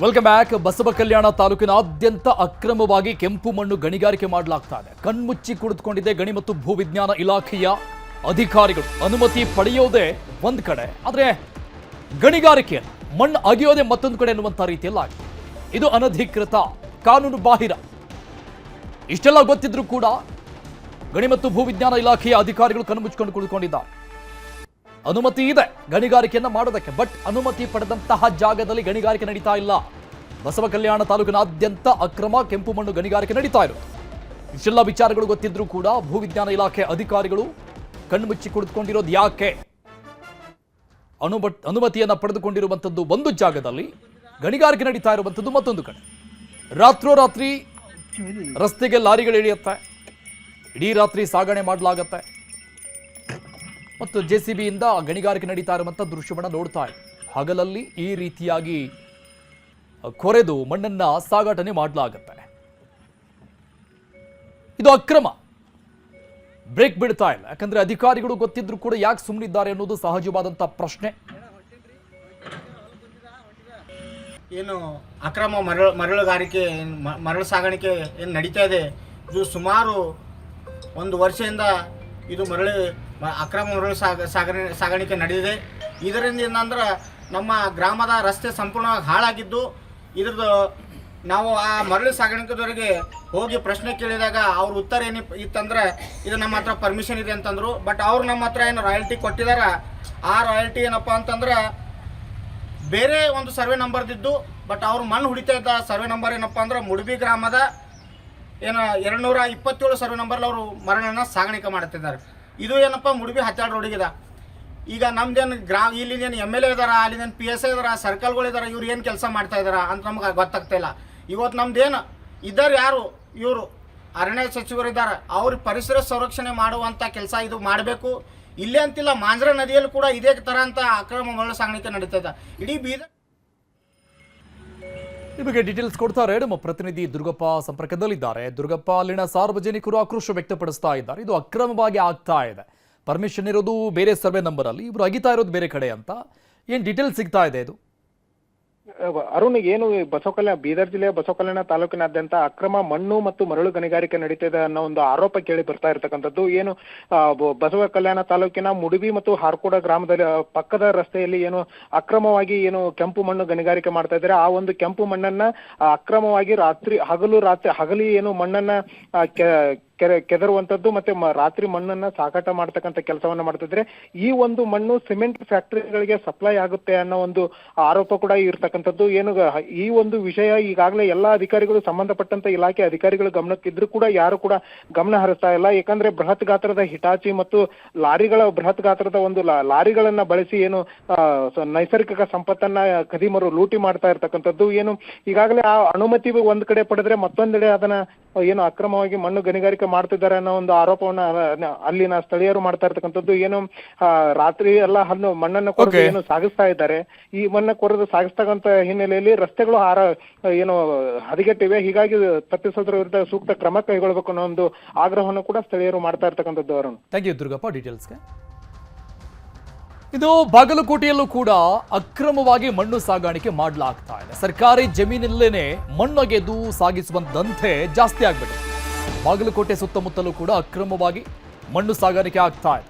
Welcome back Basava ಕಲ್ಯಾಣ ತಾಲೂಕಿನಾದ್ಯಂತ ಅಕ್ರಮವಾಗಿ ಕೆಂಪು ಮಣ್ಣು ಗಣಿಗಾರಿಕೆ ಮಾಡಲಾಗ್ತಾ ಇದೆ ಕಣ್ಮುಚ್ಚಿ ಕುಳಿತುಕೊಂಡಿದೆ ಗಣಿ ಮತ್ತು ಭೂವಿಜ್ಞಾನ ಇಲಾಖೆಯ ಅಧಿಕಾರಿಗಳು. ಅನುಮತಿ ಪಡೆಯೋದೇ ಒಂದ್ ಕಡೆ. ಆದ್ರೆ ಗಣಿಗಾರಿಕೆ ಮಣ್ಣು ಅಗಿಯೋದೇ ಮತ್ತೊಂದು ಕಡೆ ಎನ್ನುವಂತ ರೀತಿಯಲ್ಲಾಗಿದೆ ಇದು ಅನಧಿಕೃತ ಕಾನೂನು ಬಾಹಿರ. ಇಷ್ಟೆಲ್ಲ ಗೊತ್ತಿದ್ರೂ ಕೂಡ ಗಣಿ ಮತ್ತು ಭೂವಿಜ್ಞಾನ ಇಲಾಖೆಯ ಅಧಿಕಾರಿಗಳು ಕಣ್ಮುಚ್ಚಿಕೊಂಡು ಕುಳಿತುಕೊಂಡಿದ್ದಾರೆ. ಅನುಮತಿ ಇದೆ ಗಣಿಗಾರಿಕೆಯನ್ನು ಮಾಡೋದಕ್ಕೆ ಬಟ್ ಅನುಮತಿ ಪಡೆದಂತಹ ಜಾಗದಲ್ಲಿ ಗಣಿಗಾರಿಕೆ ನಡೀತಾ ಇಲ್ಲ. ಬಸವ ಕಲ್ಯಾಣ ತಾಲೂಕಿನಾದ್ಯಂತ ಅಕ್ರಮ ಕೆಂಪು ಮಣ್ಣು ಗಣಿಗಾರಿಕೆ ನಡೀತಾ ಇರೋದು ಇಷ್ಟೆಲ್ಲ ವಿಚಾರಗಳು ಗೊತ್ತಿದ್ರೂ ಕೂಡ ಭೂವಿಜ್ಞಾನ ಇಲಾಖೆ ಅಧಿಕಾರಿಗಳು ಕಣ್ಮುಚ್ಚಿ ಕುಳಿತುಕೊಂಡಿರೋದು ಯಾಕೆ? ಅನುಬಟ್, ಅನುಮತಿಯನ್ನು ಪಡೆದುಕೊಂಡಿರುವಂಥದ್ದು ಒಂದು ಜಾಗದಲ್ಲಿ ಗಣಿಗಾರಿಕೆ ನಡೀತಾ ಇರುವಂಥದ್ದು ಮತ್ತೊಂದು ಕಡೆ. ರಾತ್ರೋರಾತ್ರಿ ರಸ್ತೆಗೆ ಲಾರಿಗಳು ಇಳಿಯುತ್ತೆ. ಇಡೀ ರಾತ್ರಿ ಸಾಗಣೆ ಮಾಡಲಾಗತ್ತೆ. ಮತ್ತು ಜೆ ಸಿ ಬಿಯಿಂದ ಗಣಿಗಾರಿಕೆ ನಡೀತಾ ಇರುವಂಥ ದೃಶ್ಯವನ್ನು ನೋಡ್ತಾ ಇದೆ ಹಗಲಲ್ಲಿ ಈ ರೀತಿಯಾಗಿ ಕೊರೆದು ಮಣ್ಣನ್ನ ಸಾಗಾಟನೆ ಮಾಡಲಾಗುತ್ತೆ. ಇದು ಅಕ್ರಮ. ಬ್ರೇಕ್ ಬಿಡ್ತಾ ಇಲ್ಲ. ಯಾಕಂದ್ರೆ ಅಧಿಕಾರಿಗಳು ಗೊತ್ತಿದ್ರು ಕೂಡ ಯಾಕೆ ಸುಮ್ಮನಿದ್ದಾರೆ ಅನ್ನೋದು ಸಹಜವಾದಂಥ ಪ್ರಶ್ನೆ. ಏನು ಅಕ್ರಮ ಮರಳ, ಮರಳುಗಾರಿಕೆ ಮರಳು ಸಾಗಾಣಿಕೆ ಏನು ನಡೀತಾ ಇದೆ? ಇದು ಸುಮಾರು ಒಂದು ವರ್ಷದಿಂದ ಇದು ಮರಳು ಅಕ್ರಮ ಮರಳು ಸಾಗ, ಸಾಗಣೆ, ಸಾಗಾಣಿಕೆ ನಡೆದಿದೆ. ಇದರಿಂದ ಏನಂದ್ರೆ ನಮ್ಮ ಗ್ರಾಮದ ರಸ್ತೆ ಸಂಪೂರ್ಣವಾಗಿ ಹಾಳಾಗಿದ್ದು, ಇದ್ರದ್ದು ನಾವು ಆ ಮರಳು ಸಾಗಾಣಿಕೆದವರಿಗೆ ಹೋಗಿ ಪ್ರಶ್ನೆ ಕೇಳಿದಾಗ ಅವ್ರ ಉತ್ತರ ಏನಿ ಇತ್ತಂದ್ರೆ, ಇದು ನಮ್ಮ ಹತ್ರ ಪರ್ಮಿಷನ್ ಇದೆ ಅಂತಂದ್ರು. ಬಟ್ ಅವ್ರು ನಮ್ಮ ಹತ್ರ ಏನು ರಾಯಲ್ಟಿ ಕೊಟ್ಟಿದಾರ. ಆ ರಾಯಲ್ಟಿ ಏನಪ್ಪ ಅಂತಂದ್ರೆ, ಬೇರೆ ಒಂದು ಸರ್ವೆ ನಂಬರ್ದಿದ್ದು ಬಟ್ ಅವ್ರು ಮಣ್ಣು ಹುಡಿತಾ ಇದ್ದ ಸರ್ವೆ ನಂಬರ್ ಏನಪ್ಪ ಅಂದ್ರೆ ಮುಡುಬಿ ಗ್ರಾಮದ ಏನು, ಎರಡುನೂರ ಇಪ್ಪತ್ತೇಳು ಸರ್ವೆ ನಂಬರ್ಲಿ ಅವರು ಮರಳನ್ನು ಸಾಗಾಣಿಕೆ ಮಾಡ್ತಿದ್ದಾರೆ. ಇದು ಏನಪ್ಪ ಮುಡುಬಿ ಹತ್ತಾಡ್ ರೋಡಿಗಿದೆ ಈಗ ನಮ್ದೇನು ಗ್ರಾ ಇಲ್ಲಿಂದೇನು ಎಂ ಎಲ್ ಎ ಇದಾರ ಅಲ್ಲಿಂದೇನು ಪಿ ಎಸ್ ಐ ಇದಾರ ಸರ್ಕಲ್ಗಳು ಇದಾರ, ಇವ್ರು ಏನು ಕೆಲಸ ಮಾಡ್ತಾ ಇದಾರ ಅಂತ ನಮ್ಗೆ ಗೊತ್ತಾಗ್ತಾ ಇಲ್ಲ. ಇವತ್ತು ನಮ್ದೇನು ಇದ್ದಾರೆ ಯಾರು? ಇವರು ಅರಣ್ಯ ಸಚಿವರಿದ್ದಾರೆ ಅವ್ರ ಪರಿಸರ ಸಂರಕ್ಷಣೆ ಮಾಡುವಂಥ ಕೆಲಸ ಇದು ಮಾಡಬೇಕು. ಇಲ್ಲೇ ಅಂತಿಲ್ಲ, ಮಾಂಜ್ರ ನದಿಯಲ್ಲೂ ಕೂಡ ಇದೇ ಥರ ಅಂತ ಅಕ್ರಮ ಮರಳು ಸಾಗಾಣಿಕೆ ನಡೀತಾ ಇದೆ. ಇಡೀ ಬೀದರ್ ಬಗ್ಗೆ ಡೀಟೇಲ್ಸ್ ಕೊಡ್ತಾರೆ. ನಮ್ಮ ಪ್ರತಿನಿಧಿ ದುರ್ಗಪ್ಪ ಸಂಪರ್ಕದಲ್ಲಿದ್ದಾರೆ. ದುರ್ಗಪ್ಪ, ಅಲ್ಲಿನ ಸಾರ್ವಜನಿಕರು ಆಕ್ರೋಶ ವ್ಯಕ್ತಪಡಿಸ್ತಾ ಇದ್ದಾರೆ. ಇದು ಅಕ್ರಮವಾಗಿ ಆಗ್ತಾ ಇದೆ. ಪರ್ಮಿಷನ್ ಇರೋದು ಬೇರೆ ಸರ್ವೆ ನಂಬರ್ ಅಲ್ಲಿ ಇವರು ಅಗಿತಾ ಇರೋದು ಬೇರೆ ಕಡೆ ಅಂತ. ಏನ್ ಡೀಟೇಲ್ಸ್ ಸಿಗ್ತಾ ಇದೆ ಇದು? ಅರುಣ್, ಏನು ಬಸವಕಲ್ಯಾಣ ಬಸವ ಕಲ್ಯಾಣ ಬೀದರ್ ಜಿಲ್ಲೆಯ ಬಸವ ಕಲ್ಯಾಣ ತಾಲೂಕಿನಾದ್ಯಂತ ಅಕ್ರಮ ಮಣ್ಣು ಮತ್ತು ಮರಳು ಗಣಿಗಾರಿಕೆ ನಡೀತಿದೆ ಅನ್ನೋ ಒಂದು ಆರೋಪ ಕೇಳಿ ಬರ್ತಾ ಇರತಕ್ಕಂಥದ್ದು. ಏನು ಬಸವ ಕಲ್ಯಾಣ ತಾಲೂಕಿನ ಮುಡುಬಿ ಮತ್ತು ಹಾರ್ಕೋಡ ಗ್ರಾಮದಲ್ಲಿ ಪಕ್ಕದ ರಸ್ತೆಯಲ್ಲಿ ಏನು ಅಕ್ರಮವಾಗಿ ಏನು ಕೆಂಪು ಮಣ್ಣು ಗಣಿಗಾರಿಕೆ ಮಾಡ್ತಾ ಇದ್ದಾರೆ. ಆ ಒಂದು ಕೆಂಪು ಮಣ್ಣನ್ನ ಅಕ್ರಮವಾಗಿ ರಾತ್ರಿ, ಹಗಲು ರಾತ್ರಿ, ಹಗಲಿ ಏನು ಮಣ್ಣನ್ನ ಕೆರೆ ಕೆದರುವಂತದ್ದು ಮತ್ತೆ ರಾತ್ರಿ ಮಣ್ಣನ್ನ ಸಾಗಾಟ ಮಾಡ್ತಕ್ಕಂಥ ಕೆಲಸವನ್ನ ಮಾಡ್ತಿದ್ರೆ ಈ ಒಂದು ಮಣ್ಣು ಸಿಮೆಂಟ್ ಫ್ಯಾಕ್ಟರಿಗಳಿಗೆ ಸಪ್ಲೈ ಆಗುತ್ತೆ ಅನ್ನೋ ಒಂದು ಆರೋಪ ಕೂಡ ಇರ್ತಕ್ಕಂಥದ್ದು. ಏನು ಈ ಒಂದು ವಿಷಯ ಈಗಾಗಲೇ ಎಲ್ಲಾ ಅಧಿಕಾರಿಗಳು ಸಂಬಂಧಪಟ್ಟಂತ ಇಲಾಖೆ ಅಧಿಕಾರಿಗಳು ಗಮನಕ್ಕಿದ್ರು ಕೂಡ ಯಾರು ಕೂಡ ಗಮನ ಹರಿಸ್ತಾ ಇಲ್ಲ. ಯಾಕಂದ್ರೆ ಬೃಹತ್ ಗಾತ್ರದ ಹಿಟಾಚಿ ಮತ್ತು ಲಾರಿಗಳ ಬೃಹತ್ ಗಾತ್ರದ ಒಂದು ಲಾರಿಗಳನ್ನ ಬಳಸಿ ಏನು ನೈಸರ್ಗಿಕ ಸಂಪತ್ತನ್ನ ಖದೀಮರು ಲೂಟಿ ಮಾಡ್ತಾ ಇರ್ತಕ್ಕಂಥದ್ದು. ಏನು ಈಗಾಗಲೇ ಆ ಅನುಮತಿ ಒಂದ್ ಕಡೆ ಪಡೆದ್ರೆ ಮತ್ತೊಂದೆಡೆ ಅದನ್ನ, ಏನು ಅಕ್ರಮವಾಗಿ ಮಣ್ಣು ಗಣಿಗಾರಿಕೆ ಮಾಡ್ತಿದ್ದಾರೆ ಅನ್ನೋ ಒಂದು ಆರೋಪವನ್ನ ಅಲ್ಲಿನ ಸ್ಥಳೀಯರು ಮಾಡ್ತಾ ಇರ್ತಕ್ಕಂಥದ್ದು ಏನು ರಾತ್ರಿ ಎಲ್ಲ ಹಣ್ಣು ಮಣ್ಣನ್ನ ಕೊರೆದು. ಏನು ಸಾಗಿಸ್ತಾ ಇದ್ದಾರೆ. ಈ ಮಣ್ಣ ಕೊರೆದು ಸಾಗಿಸ್ತಕ್ಕಂತ ಹಿನ್ನೆಲೆಯಲ್ಲಿ ರಸ್ತೆಗಳು ಹಾರ ಏನು ಹದಗೆಟ್ಟಿವೆ. ಹೀಗಾಗಿ ತಪ್ಪಿಸೋದ್ರ ವಿರುದ್ಧ ಸೂಕ್ತ ಕ್ರಮ ಕೈಗೊಳ್ಳಬೇಕು ಅನ್ನೋ ಒಂದು ಆಗ್ರಹವನ್ನು ಕೂಡ ಸ್ಥಳೀಯರು ಮಾಡ್ತಾ ಇರ್ತಕ್ಕಂಥದ್ದು ಅರುಣ್. Thank you Durgappa. ಡೀಟೇಲ್ಸ್ಗೆ ಇದು ಬಾಗಲಕೋಟೆಯಲ್ಲೂ ಕೂಡ ಅಕ್ರಮವಾಗಿ ಮಣ್ಣು ಸಾಗಾಣಿಕೆ ಮಾಡಲಾಗ್ತಾ ಇದೆ. ಸರ್ಕಾರಿ ಜಮೀನಲ್ಲೇನೆ ಮಣ್ಣೊಗೆದು ಸಾಗಿಸುವಂತಂತೆ ಜಾಸ್ತಿ ಆಗ್ಬಿಟ್ಟಿದೆ. ಬಾಗಲಕೋಟೆ ಸುತ್ತಮುತ್ತಲೂ ಕೂಡ ಅಕ್ರಮವಾಗಿ ಮಣ್ಣು ಸಾಗಾಣಿಕೆ ಆಗ್ತಾ ಇದೆ.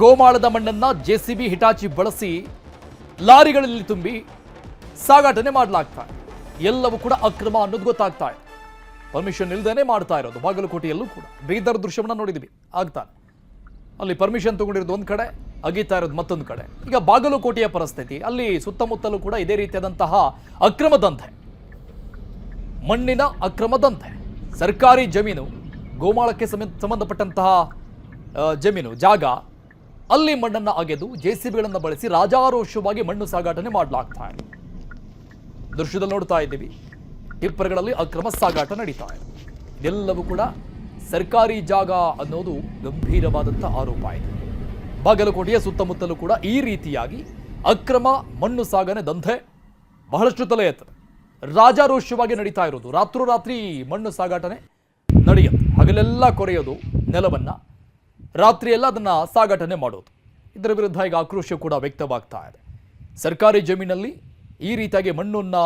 ಗೋಮಾಳದ ಮಣ್ಣನ್ನ ಜೆಸಿಬಿ, ಹಿಟಾಚಿ ಬಳಸಿ ಲಾರಿಗಳಲ್ಲಿ ತುಂಬಿ ಸಾಗಾಟನೆ ಮಾಡಲಾಗ್ತಾ ಎಲ್ಲವೂ ಕೂಡ ಅಕ್ರಮ ಅನ್ನೋದು ಗೊತ್ತಾಗ್ತಾ ಇದೆ. ಪರ್ಮಿಷನ್ ಇಲ್ಲದೇನೆ ಮಾಡ್ತಾ ಇರೋದು ಬಾಗಲಕೋಟೆಯಲ್ಲೂ ಕೂಡ. ಬೀದರ್ ದೃಶ್ಯವನ್ನ ನೋಡಿದ್ವಿ ಆಗ್ತಾ ಅಲ್ಲಿ ಪರ್ಮಿಷನ್ ತಗೊಂಡಿರೋದು ಒಂದ್ ಕಡೆ, ಅಗೀತಾ ಇರೋದು ಮತ್ತೊಂದು ಕಡೆ. ಈಗ ಬಾಗಲಕೋಟೆಯ ಪರಿಸ್ಥಿತಿ, ಅಲ್ಲಿ ಸುತ್ತಮುತ್ತಲೂ ಕೂಡ ಇದೇ ರೀತಿಯಾದಂತಹ ಅಕ್ರಮದಂತೆ ಮಣ್ಣಿನ ಅಕ್ರಮದಂಧೆ ಸರ್ಕಾರಿ ಜಮೀನು, ಗೋಮಾಳಕ್ಕೆ ಸಂಬಂಧಪಟ್ಟಂತಹ ಜಮೀನು, ಜಾಗ, ಅಲ್ಲಿ ಮಣ್ಣನ್ನು ಅಗೆದು ಜೆ ಸಿ ಬಿಗಳನ್ನು ಬಳಸಿ ರಾಜಾರೋಷವಾಗಿ ಮಣ್ಣು ಸಾಗಾಟನೆ ಮಾಡಲಾಗ್ತಾ ಇದೆ. ದೃಶ್ಯದಲ್ಲಿ ನೋಡ್ತಾ ಇದ್ದೀವಿ. ಟಿಪ್ಪರ್ಗಳಲ್ಲಿ ಅಕ್ರಮ ಸಾಗಾಟ ನಡೀತಾ ಇದೆ. ಇದೆಲ್ಲವೂ ಕೂಡ ಸರ್ಕಾರಿ ಜಾಗ ಅನ್ನೋದು ಗಂಭೀರವಾದಂಥ ಆರೋಪ ಇದೆ. ಬಾಗಲಕೋಟೆಯ ಸುತ್ತಮುತ್ತಲೂ ಕೂಡ ಈ ರೀತಿಯಾಗಿ ಅಕ್ರಮ ಮಣ್ಣು ಸಾಗಣೆ ದಂಧೆ ಬಹಳಷ್ಟು ತಲೆ ಎತ್ತದೆ ರಾಜಾರೋಷ್ಯವಾಗಿ ನಡೀತಾ ಇರೋದು. ರಾತ್ರೋರಾತ್ರಿ ಮಣ್ಣು ಸಾಗಾಟನೆ ನಡೆಯೋದು ಹಗಲೆಲ್ಲ ಕೊರೆಯೋದು ನೆಲವನ್ನ. ರಾತ್ರಿ ಎಲ್ಲ ಅದನ್ನ ಸಾಗಾಟನೆ ಮಾಡೋದು. ಇದರ ವಿರುದ್ಧ ಈಗ ಆಕ್ರೋಶ ಕೂಡ ವ್ಯಕ್ತವಾಗ್ತಾ ಇದೆ. ಸರ್ಕಾರಿ ಜಮೀನಲ್ಲಿ ಈ ರೀತಿಯಾಗಿ ಮಣ್ಣನ್ನು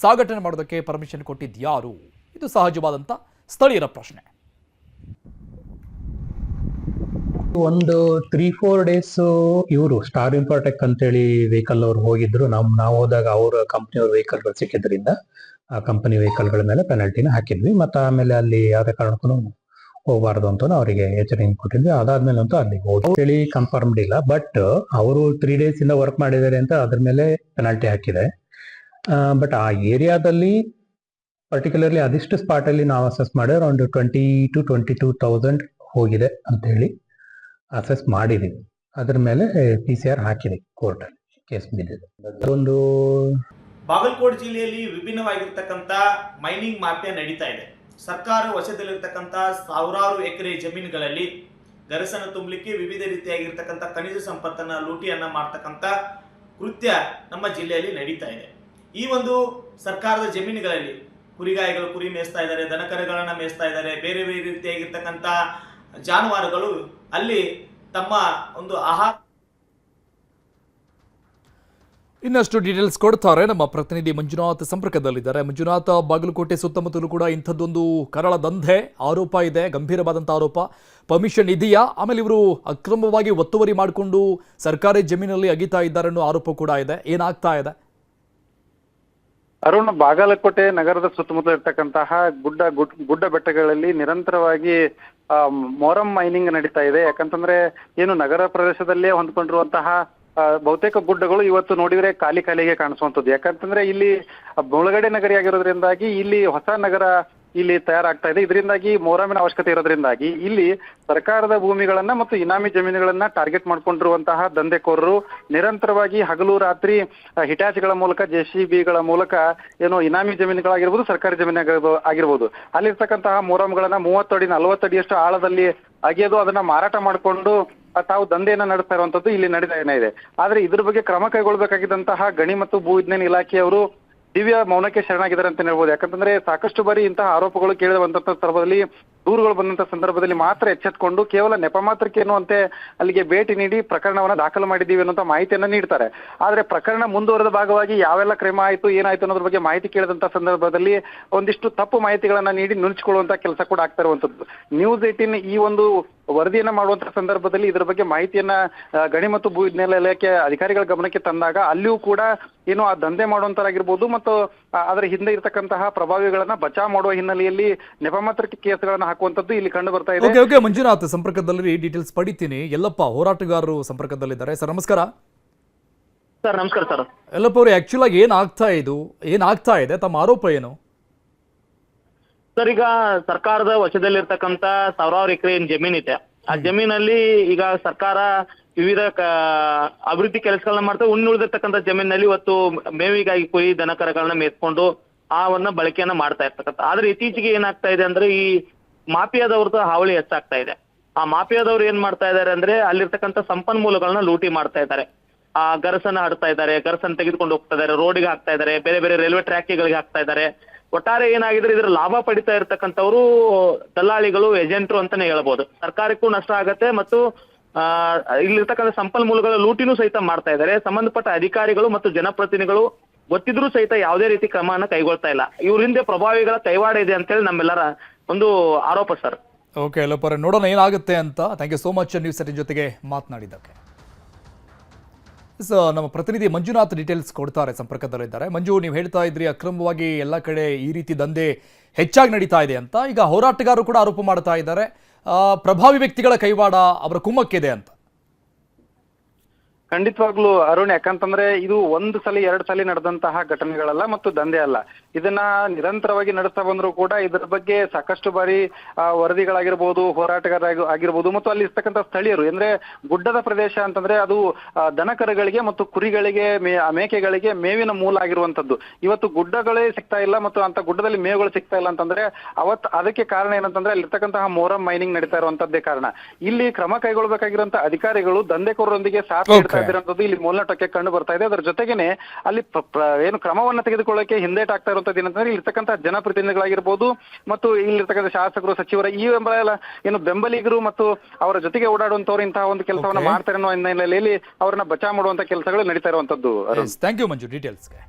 ಸಾಗಾಟನೆ ಮಾಡೋದಕ್ಕೆ ಪರ್ಮಿಷನ್ ಕೊಟ್ಟಿದ್ದು ಯಾರು? ಇದು ಸಹಜವಾದಂಥ ಸ್ಥಳೀಯರ ಪ್ರಶ್ನೆ. ಒಂದು ತ್ರೀ ಫೋರ್ ಡೇಸ್ ಇವರು ಸ್ಟಾರ್ ಇಂಪಾರ್ಟೆಕ್ ಅಂತೇಳಿ ವೆಹಿಕಲ್ ಅವ್ರು ಹೋಗಿದ್ರು. ನಮ್, ನಾವು ಹೋದಾಗ ಅವ್ರ ಕಂಪ್ನಿಯವ್ರ ವೆಹಿಕಲ್ಗಳು ಸಿಕ್ಕಿದ್ರಿಂದ ಆ ಕಂಪನಿ ವೆಹಿಕಲ್ಗಳ ಮೇಲೆ ಪೆನಾಲ್ಟಿನ ಹಾಕಿದ್ವಿ. ಮತ್ತೆ ಆಮೇಲೆ ಅಲ್ಲಿ ಯಾವ್ದೇ ಕಾರಣಕ್ಕೂ ಹೋಗಬಾರ್ದು ಅಂತ ಅವರಿಗೆ ಎಚ್ಚರಿಕೆ ಕೊಟ್ಟಿದ್ವಿ. ಅದಾದ್ಮೇಲೆ ಅಂತೂ ಅಲ್ಲಿ ಹೋಗಿ ಹೇಳಿ ಕನ್ಫರ್ಮ್ಡ್ ಇಲ್ಲ. ಬಟ್ ಅವರು ತ್ರೀ ಡೇಸ್ ಇಂದ ವರ್ಕ್ ಮಾಡಿದ್ದಾರೆ ಅಂತ ಅದ್ರ ಮೇಲೆ ಪೆನಾಲ್ಟಿ ಹಾಕಿದೆ. ಬಟ್ ಆ ಏರಿಯಾದಲ್ಲಿ ಪರ್ಟಿಕ್ಯುಲರ್ಲಿ ಅದಿಷ್ಟು ಸ್ಪಾಟ್ ಅಲ್ಲಿ ನಾವು ಅಸೆಸ್ ಮಾಡಿದ್ರೆ ಒಂದು twenty two twenty two thousand ಹೋಗಿದೆ ಅಂತ ಹೇಳಿ ಅಸೆಸ್ ಮಾಡಿದೀವಿ ಅದ್ರ ಮೇಲೆ ಪಿ ಸಿ ಆರ್ ಹಾಕಿದೆ ಕೋರ್ಟ್ ಅಲ್ಲಿ, ಕೇಸ್ ಬಿದ್ದಿದೆ ಒಂದು ಬಾಗಲಕೋಟೆ ಜಿಲ್ಲೆಯಲ್ಲಿ ವಿಭಿನ್ನವಾಗಿರ್ತಕ್ಕಂಥ ಮೈನಿಂಗ್ ಮಾಫಿಯಾ ನಡೀತಾ ಇದೆ. ಸರ್ಕಾರ ವಶದಲ್ಲಿರ್ತಕ್ಕಂಥ ಸಾವಿರಾರು ಎಕರೆ ಜಮೀನುಗಳಲ್ಲಿ ಗರಸನ ತುಂಬಲಿಕ್ಕೆ ವಿವಿಧ ರೀತಿಯಾಗಿರ್ತಕ್ಕಂಥ ಖನಿಜ ಸಂಪತ್ತನ್ನ ಲೂಟಿಯನ್ನ ಮಾಡ್ತಕ್ಕಂಥ ಕೃತ್ಯ ನಮ್ಮ ಜಿಲ್ಲೆಯಲ್ಲಿ ನಡೀತಾ ಇದೆ. ಈ ಒಂದು ಸರ್ಕಾರದ ಜಮೀನುಗಳಲ್ಲಿ ಕುರಿಗಾಯಿಗಳು ಕುರಿ ಮೇಯಿಸ್ತಾ ಇದ್ದಾರೆ, ದನಕರುಗಳನ್ನು ಮೇಯಿಸ್ತಾ ಇದ್ದಾರೆ, ಬೇರೆ ಬೇರೆ ರೀತಿಯಾಗಿರ್ತಕ್ಕಂಥ ಜಾನುವಾರುಗಳು ಅಲ್ಲಿ ತಮ್ಮ ಒಂದು ಆಹಾರ ಇನ್ನಷ್ಟು ಡೀಟೇಲ್ಸ್ ಕೊಡ್ತಾರೆ. ನಮ್ಮ ಪ್ರತಿನಿಧಿ ಮಂಜುನಾಥ್ ಸಂಪರ್ಕದಲ್ಲಿದ್ದಾರೆ. ಮಂಜುನಾಥ್ ಬಾಗಲಕೋಟೆ ಸುತ್ತಮುತ್ತಲೂ ಕೂಡ ಇಂಥದ್ದೊಂದು ಕರಳ ದಂಧೆ ಆರೋಪ ಇದೆ ಗಂಭೀರವಾದಂಥ ಆರೋಪ. ಪರ್ಮಿಷನ್ ಇದೆಯಾ? ಆಮೇಲೆ ಇವರು ಅಕ್ರಮವಾಗಿ ಒತ್ತುವರಿ ಮಾಡಿಕೊಂಡು ಸರ್ಕಾರಿ ಜಮೀನಲ್ಲಿ ಅಗಿತಾ ಇದ್ದಾರೆ ಅನ್ನೋ ಆರೋಪ ಕೂಡ ಇದೆ. ಏನಾಗ್ತಾ ಇದೆ? ಅರುಣ್ ಬಾಗಲಕೋಟೆ ನಗರದ ಸುತ್ತಮುತ್ತ ಇರ್ತಕ್ಕಂತಹ ಗುಡ್ಡ ಗುಡ್ ಗುಡ್ಡ ಬೆಟ್ಟಗಳಲ್ಲಿ ನಿರಂತರವಾಗಿ ಮೊರಂ ಮೈನಿಂಗ್ ನಡೀತಾ ಇದೆ. ಯಾಕಂತಂದ್ರೆ ಏನು ನಗರ ಪ್ರದೇಶದಲ್ಲೇ ಹೊಂದ್ಕೊಂಡಿರುವಂತಹ ಬಹುತೇಕ ಗುಡ್ಡಗಳು ಇವತ್ತು ನೋಡಿದ್ರೆ ಖಾಲಿ ಖಾಲಿಗೆ ಕಾಣಿಸುವಂಥದ್ದು. ಯಾಕಂತಂದ್ರೆ ಇಲ್ಲಿ ಮುಳುಗಡೆ ನಗರಿ ಆಗಿರೋದ್ರಿಂದಾಗಿ ಇಲ್ಲಿ ಹೊಸ ನಗರ ಇಲ್ಲಿ ತಯಾರಾಗ್ತಾ ಇದೆ. ಇದರಿಂದಾಗಿ ಮೊಹರಮಿನ ಅವಶ್ಯಕತೆ ಇರೋದ್ರಿಂದಾಗಿ ಇಲ್ಲಿ ಸರ್ಕಾರದ ಭೂಮಿಗಳನ್ನ ಮತ್ತು ಇನಾಮಿ ಜಮೀನುಗಳನ್ನ ಟಾರ್ಗೆಟ್ ಮಾಡ್ಕೊಂಡಿರುವಂತಹ ದಂಧೆಕೋರರು ನಿರಂತರವಾಗಿ ಹಗಲು ರಾತ್ರಿ ಹಿಟಾಚ್ಗಳ ಮೂಲಕ, ಜೆ ಮೂಲಕ ಏನು ಇನಾಮಿ ಜಮೀನುಗಳಾಗಿರ್ಬೋದು, ಸರ್ಕಾರಿ ಜಮೀನು ಆಗಿರ್ಬೋದು. ಅಲ್ಲಿರ್ತಕ್ಕಂತಹ ಮೊಹರಂಗಳನ್ನ ಮೂವತ್ತು ಅಡಿ, ನಲವತ್ತು ಅಡಿಯಷ್ಟು ಆಳದಲ್ಲಿ ಅಗೆಯೋದು ಅದನ್ನ ಮಾರಾಟ ಮಾಡಿಕೊಂಡು ತಾವು ದಂಧೆಯನ್ನ ನಡೆಸ್ತಾ ಇರುವಂತದ್ದು ಇಲ್ಲಿ ನಡೀತಾ ಇದೆ. ಆದ್ರೆ ಇದ್ರ ಬಗ್ಗೆ ಕ್ರಮ ಕೈಗೊಳ್ಳಬೇಕಾಗಿದ್ದಂತಹ ಗಣಿ ಮತ್ತು ಭೂ ವಿಜ್ಞಾನ ಇಲಾಖೆಯವರು ದಿವ್ಯ ಮೌನಕ್ಕೆ ಶರಣಾಗಿದ್ದಾರೆ ಅಂತ ಹೇಳ್ಬೋದು. ಯಾಕಂತಂದ್ರೆ ಸಾಕಷ್ಟು ಬಾರಿ ಇಂತಹ ಆರೋಪಗಳು ಕೇಳಿ ಬಂದಂತ ಸಂದರ್ಭದಲ್ಲಿ, ದೂರುಗಳು ಬಂದಂತ ಸಂದರ್ಭದಲ್ಲಿ ಮಾತ್ರ ಎಚ್ಚೆತ್ಕೊಂಡು ಕೇವಲ ನೆಪ ಮಾತ್ರಕ್ಕೆ ಅನ್ನುವಂತೆ ಅಲ್ಲಿಗೆ ಭೇಟಿ ನೀಡಿ ಪ್ರಕರಣವನ್ನ ದಾಖಲು ಮಾಡಿದ್ದೀವಿ ಅನ್ನುವಂತ ಮಾಹಿತಿಯನ್ನ ನೀಡ್ತಾರೆ. ಆದ್ರೆ ಪ್ರಕರಣ ಮುಂದುವರೆದ ಭಾಗವಾಗಿ ಯಾವೆಲ್ಲ ಕ್ರಮ ಆಯ್ತು, ಏನಾಯ್ತು ಅನ್ನೋದ್ರ ಬಗ್ಗೆ ಮಾಹಿತಿ ಕೇಳಿದಂತ ಸಂದರ್ಭದಲ್ಲಿ ಒಂದಿಷ್ಟು ತಪ್ಪು ಮಾಹಿತಿಗಳನ್ನ ನೀಡಿ ನುಣುಚಿಕೊಳ್ಳುವಂತ ಕೆಲಸ ಕೂಡ ಆಗ್ತಾ ಇರುವಂತದ್ದು. ನ್ಯೂಸ್ ಏಟಿನ್ ಈ ಒಂದು ವರದಿಯನ್ನ ಮಾಡುವಂತ ಸಂದರ್ಭದಲ್ಲಿ ಇದರ ಬಗ್ಗೆ ಮಾಹಿತಿಯನ್ನ ಗಣಿ ಮತ್ತು ಭೂ ವಿಜ್ಞಾನ ಇಲಾಖೆ ಅಧಿಕಾರಿಗಳ ಗಮನಕ್ಕೆ ತಂದಾಗ ಅಲ್ಲಿಯೂ ಕೂಡ ಏನು ಆ ದಂಧೆ ಮಾಡುವಂತರಾಗಿರ್ಬೋದು ಮತ್ತು ಅದರ ಹಿಂದೆ ಇರತಕ್ಕಂತಹ ಪ್ರಭಾವಿಗಳನ್ನ ಬಚಾವ್ ಮಾಡುವ ಹಿನ್ನೆಲೆಯಲ್ಲಿ ನೆಪಮಾತ್ರಕ್ಕೆ ಕೇಸ್ಗಳನ್ನ ಹಾಕುವಂತದ್ದು ಇಲ್ಲಿ ಕಂಡು ಬರ್ತಾ ಇದೆ. ಓಕೆ ಓಕೆ ಮಂಜುನಾಥ್ ಸಂಪರ್ಕದಲ್ಲಿ ಡೀಟೇಲ್ಸ್ ಪಡಿತೀನಿ. ಎಲ್ಲಪ್ಪ ಹೋರಾಟಗಾರರು ಸಂಪರ್ಕದಲ್ಲಿದ್ದಾರೆ. ಸರ್ ನಮಸ್ಕಾರ. ಸರ್ ನಮಸ್ಕಾರ ಸರ್. ಎಲ್ಲಪ್ಪ ಅವರು ಆಕ್ಚುಲ್ ಆಗಿ ಏನಾಗ್ತಾ ಇದು? ಏನಾಗ್ತಾ ಇದೆ? ತಮ್ಮ ಆರೋಪ ಏನು? ಸರ್ ಈಗ ಸರ್ಕಾರದ ವಶದಲ್ಲಿರ್ತಕ್ಕಂತ ಸಾವಿರಾರು ಎಕರೆ ಏನ್ ಜಮೀನಿದೆ ಆ ಜಮೀನಲ್ಲಿ ಈಗ ಸರ್ಕಾರ ವಿವಿಧ ಅಭಿವೃದ್ಧಿ ಕೆಲಸಗಳನ್ನ ಮಾಡ್ತಾ ಉಳಿದಿರ್ತಕ್ಕಂಥ ಜಮೀನಲ್ಲಿ ಇವತ್ತು ಮೇವಿಗಾಗಿ ಕುರಿ ದನಕರಗಳನ್ನ ಆ ಆವನ್ನ ಬಳಕೆಯನ್ನ ಮಾಡ್ತಾ ಇರ್ತಕ್ಕಂಥ. ಆದ್ರೆ ಇತ್ತೀಚೆಗೆ ಏನಾಗ್ತಾ ಇದೆ ಅಂದ್ರೆ ಈ ಮಾಫಿಯಾದವ್ರದ್ದು ಹಾವಳಿ ಹೆಚ್ಚಾಗ್ತಾ ಇದೆ. ಆ ಮಾಫಿಯಾದವ್ರು ಏನ್ ಮಾಡ್ತಾ ಇದ್ದಾರೆ ಅಂದ್ರೆ ಅಲ್ಲಿರ್ತಕ್ಕಂಥ ಸಂಪನ್ಮೂಲಗಳನ್ನ ಲೂಟಿ ಮಾಡ್ತಾ ಇದ್ದಾರೆ ಆ ಗರಸನ್ನ ಹಡ್ತಾ ಇದ್ದಾರೆ ಗರಸನ್ನ ತೆಗೆದುಕೊಂಡು ಹೋಗ್ತಾ ಇದ್ದಾರೆ ರೋಡಿಗೆ ಹಾಕ್ತಾ ಇದ್ದಾರೆ ಬೇರೆ ಬೇರೆ ರೈಲ್ವೆ ಟ್ರ್ಯಾಕ್ಗಳಿಗೆ ಹಾಕ್ತಾ ಇದ್ದಾರೆ ಒಟ್ಟಾರೆ ಏನಾಗಿದ್ರೆ ಇದ್ರ ಲಾಭ ಪಡಿತಾ ಇರ್ತಕ್ಕಂಥವ್ರು ದಲ್ಲಾಳಿಗಳು ಏಜೆಂಟ್ರು ಅಂತಾನೆ ಹೇಳ್ಬೋದು. ಸರ್ಕಾರಕ್ಕೂ ನಷ್ಟ ಆಗತ್ತೆ ಮತ್ತು ಇಲ್ಲಿರ್ತಕ್ಕಂಥ ಸಂಪನ್ಮೂಲಗಳ ಲೂಟಿನೂ ಸಹಿತ ಮಾಡ್ತಾ ಇದ್ದಾರೆ. ಸಂಬಂಧಪಟ್ಟ ಅಧಿಕಾರಿಗಳು ಮತ್ತು ಜನಪ್ರತಿನಿಧಿಗಳು ಗೊತ್ತಿದ್ರೂ ಸಹಿತ ಯಾವುದೇ ರೀತಿ ಕ್ರಮವನ್ನು ಕೈಗೊಳ್ತಾ ಇಲ್ಲ. ಇವ್ರ ಹಿಂದೆ ಪ್ರಭಾವಿಗಳ ಕೈವಾಡ ಇದೆ ಅಂತೇಳಿ ನಮ್ಮೆಲ್ಲರ ಒಂದು ಆರೋಪ ಸರ್. ಓಕೆ ಲೋಪರ, ನೋಡೋಣ ಏನಾಗುತ್ತೆ ಅಂತ. Thank you so much news ಜೊತೆಗೆ ಮಾತನಾಡಿದ್ದಕ್ಕೆ. ಸೊ ನಮ್ಮ ಪ್ರತಿನಿಧಿ ಮಂಜುನಾಥ್ ಡೀಟೇಲ್ಸ್ ಕೊಡ್ತಾರೆ, ಸಂಪರ್ಕದಲ್ಲಿದ್ದಾರೆ. ಮಂಜು, ನೀವು ಹೇಳ್ತಾ ಇದ್ರಿ, ಅಕ್ರಮವಾಗಿ ಎಲ್ಲ ಕಡೆ ಈ ರೀತಿ ದಂಧೆ ಹೆಚ್ಚಾಗಿ ನಡೀತಾ ಇದೆ ಅಂತ. ಈಗ ಹೋರಾಟಗಾರರು ಕೂಡ ಆರೋಪ ಮಾಡ್ತಾ ಇದ್ದಾರೆ. ಪ್ರಭಾವಿ ವ್ಯಕ್ತಿಗಳ ಕೈವಾಡ ಅವರ ಕುಮ್ಮಕ್ಕಿದೆ ಅಂತ. ಖಂಡಿತವಾಗ್ಲೂ ಅರುಣ್ ಯಾಕಂತಂದ್ರೆ ಇದು ಒಂದು ಸಲ ಎರಡು ಸಲ ನಡೆದಂತಹ ಘಟನೆಗಳಲ್ಲ ಮತ್ತು ದಂಧೆ ಅಲ್ಲ. ಇದನ್ನ ನಿರಂತರವಾಗಿ ನಡೆಸ್ತಾ ಬಂದ್ರು ಕೂಡ ಇದರ ಬಗ್ಗೆ ಸಾಕಷ್ಟು ಬಾರಿ ವರದಿಗಳಾಗಿರ್ಬೋದು ಹೋರಾಟಗಾರ ಆಗಿರ್ಬೋದು ಮತ್ತು ಅಲ್ಲಿ ಇರ್ತಕ್ಕಂಥ ಸ್ಥಳೀಯರು ಅಂದ್ರೆ ಗುಡ್ಡದ ಪ್ರದೇಶ ಅಂತಂದ್ರೆ ಅದು ದನಕರುಗಳಿಗೆ ಮತ್ತು ಕುರಿಗಳಿಗೆ ಮೇಕೆಗಳಿಗೆ ಮೇವಿನ ಮೂಲ ಆಗಿರುವಂತದ್ದು ಇವತ್ತು ಗುಡ್ಡಗಳೇ ಸಿಗ್ತಾ ಇಲ್ಲ ಮತ್ತು ಅಂತ ಗುಡ್ಡದಲ್ಲಿ ಮೇವುಗಳು ಸಿಗ್ತಾ ಇಲ್ಲ ಅಂತಂದ್ರೆ ಅವತ್ ಅದಕ್ಕೆ ಕಾರಣ ಏನಂತಂದ್ರೆ ಅಲ್ಲಿರ್ತಕ್ಕಂತಹ ಮೋರಂ ಮೈನಿಂಗ್ ನಡೀತಾ ಇರುವಂತದ್ದೇ ಕಾರಣ. ಇಲ್ಲಿ ಕ್ರಮ ಕೈಗೊಳ್ಳಬೇಕಾಗಿರುವಂತ ಅಧಿಕಾರಿಗಳು ದಂಧೆಕೋರರೊಂದಿಗೆ ಸಾಥ್ Okay. ಇಲ್ಲಿ ಮೂಲಟಕ್ಕೆ ಕಂಡು ಬರ್ತಾ ಇದೆ ಅದರ ಜೊತೆಗೇನೆ ಅಲ್ಲಿ ಏನು ಕ್ರಮವನ್ನ ತೆಗೆದುಕೊಳ್ಳಕ್ಕೆ ಹಿಂದೇಟಾಗ್ತಾ ಇರುವಂತದ್ದು ಏನಂತಂದ್ರೆ ಇಲ್ಲಿರ್ತಕ್ಕಂಥ ಜನಪ್ರತಿನಿಧಿಗಳಾಗಿರ್ಬೋದು ಮತ್ತು ಇಲ್ಲಿರ್ತಕ್ಕಂಥ ಶಾಸಕರು ಸಚಿವರ ಈ ಬೆಂಬಲ ಏನು ಬೆಂಬಲಿಗರು ಮತ್ತು ಅವರ ಜೊತೆಗೆ ಓಡಾಡುವಂತವ್ರು ಇಂತಹ ಒಂದು ಕೆಲಸವನ್ನ. ಮಾಡ್ತಾರೆ ಅನ್ನೋ ಹಿನ್ನೆಲೆಯಲ್ಲಿ ಅವರನ್ನ ಬಚಾವ್ ಮಾಡುವಂತ ಕೆಲಸಗಳು ನಡೀತಾ ಇರುವಂತದ್ದು ಥ್ಯಾಂಕ್ ಯು ಮಂಜು ಡೀಟೇಲ್ಸ್ಗೆ